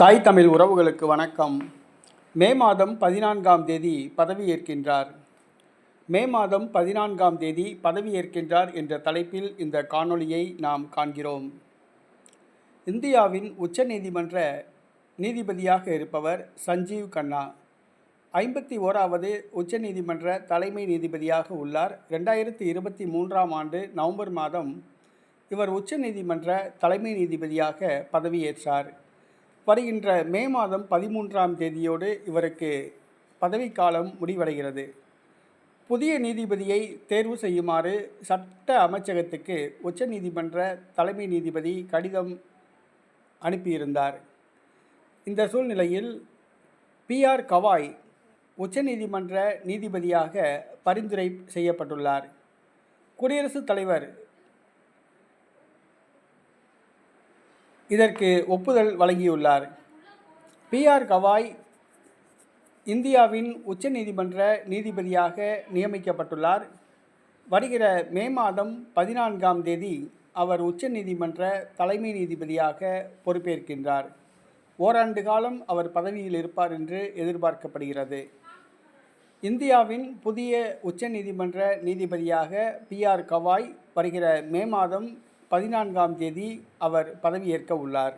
தாய் தமிழ் உறவுகளுக்கு வணக்கம். மே மாதம் பதினான்காம் தேதி பதவியேற்கின்றார் மே மாதம் பதினான்காம் தேதி பதவியேற்கின்றார் என்ற தலைப்பில் இந்த காணொளியை நாம் காண்கிறோம். இந்தியாவின் உச்சநீதிமன்ற நீதிபதியாக இருப்பவர் சஞ்சீவ் கண்ணா. ஐம்பத்தி ஓராவது உச்சநீதிமன்ற தலைமை நீதிபதியாக உள்ளார். ரெண்டாயிரத்தி இருபத்தி மூன்றாம் ஆண்டு நவம்பர் மாதம் இவர் உச்சநீதிமன்ற தலைமை நீதிபதியாக பதவியேற்றார். வருகின்ற மே மாதம் பதிமூன்றாம் தேதியோடு இவருக்கு பதவிக்காலம் முடிவடைகிறது. புதிய நீதிபதியை தேர்வு செய்யுமாறு சட்ட அமைச்சகத்துக்கு உச்சநீதிமன்ற தலைமை நீதிபதி கடிதம் அனுப்பியிருந்தார். இந்த சூழ்நிலையில் பிஆர் கவாய் உச்சநீதிமன்ற நீதிபதியாக பரிந்துரை செய்யப்பட்டுள்ளார். குடியரசுத் தலைவர் இதற்கு ஒப்புதல் வழங்கியுள்ளார். பிஆர் கவாய் இந்தியாவின் உச்சநீதிமன்ற நீதிபதியாக நியமிக்கப்பட்டுள்ளார். வருகிற மே மாதம் பதினான்காம் தேதி அவர் உச்சநீதிமன்ற தலைமை நீதிபதியாக பொறுப்பேற்கின்றார். ஓராண்டு காலம் அவர் பதவியில் இருப்பார் என்று எதிர்பார்க்கப்படுகிறது. இந்தியாவின் புதிய உச்சநீதிமன்ற நீதிபதியாக பிஆர் கவாய் வருகிற மே மாதம் பதினான்காம் தேதி அவர் பதவியேற்க உள்ளார்.